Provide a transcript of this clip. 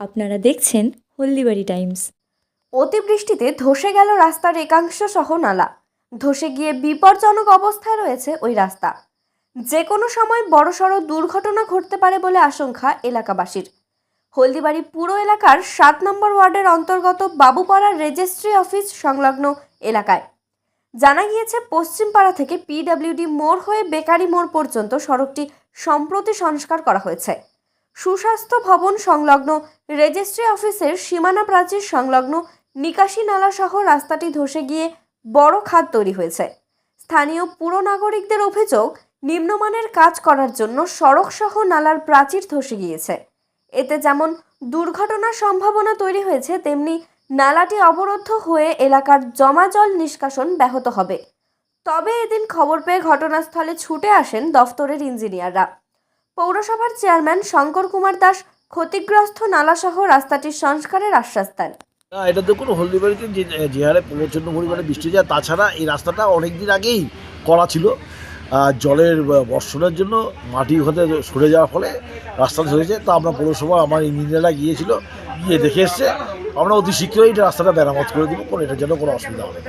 আপনারা দেখছেন হলদিবাড়ি টাইমস। অতিবৃষ্টিতে ধসে গেল রাস্তার একাংশ সহ নালা। ধসে গিয়ে বিপজ্জনক অবস্থায় রয়েছে ওই রাস্তা। যে কোনো সময় বড়সড় দুর্ঘটনা ঘটতে পারে বলে আশঙ্কা এলাকাবাসীর। হলদিবাড়ি পুরো এলাকার সাত নম্বর ওয়ার্ডের অন্তর্গত বাবুপাড়ার রেজিস্ট্রি অফিস সংলগ্ন এলাকায়। জানা গিয়েছে, পশ্চিমপাড়া থেকে পিডব্লিউডি মোড় হয়ে বেকারি মোড় পর্যন্ত সড়কটি সম্প্রতি সংস্কার করা হয়েছে। সুস্বাস্থ্য ভবন সংলগ্ন রেজিস্ট্রি অফিসের সীমানা প্রাচীর সংলগ্ন নিকাশি নালা সহ রাস্তাটি ধসে গিয়ে বড় খাদ তৈরি হয়েছে। স্থানীয় পুর নাগরিকদের অভিযোগ, নিম্নমানের কাজ করার জন্য সড়ক সহ নালার প্রাচীর ধসে গিয়েছে। এতে যেমন দুর্ঘটনার সম্ভাবনা তৈরি হয়েছে, তেমনি নালাটি অবরুদ্ধ হয়ে এলাকার জমা জল নিষ্কাশন ব্যাহত হবে। তবে এদিন খবর পেয়ে ঘটনাস্থলে ছুটে আসেন দফতরের ইঞ্জিনিয়াররা। পৌরসভার চেয়ারম্যান শঙ্কর কুমার দাস ক্ষতিগ্রস্ত নালাসহ রাস্তাটির সংস্কারের আশ্বাস দেন। এটা দেখুন, হলদিবাড়িতে যে যে হারে প্রচণ্ড পরিমাণে বৃষ্টি যায়, তাছাড়া এই রাস্তাটা অনেক দিন আগেই করা ছিল। জলের বর্ষণের জন্য মাটি ওখানে সরে যাওয়ার ফলে রাস্তাটা সরেছে তা আমরা পৌরসভা, আমার ইঞ্জিনিয়াররা গিয়েছিল, গিয়ে দেখে এসছে। আমরা অতি শীঘ্রই এটা রাস্তাটা মেরামত করে দেবো, কোনো এটার জন্য কোনো অসুবিধা হবে না।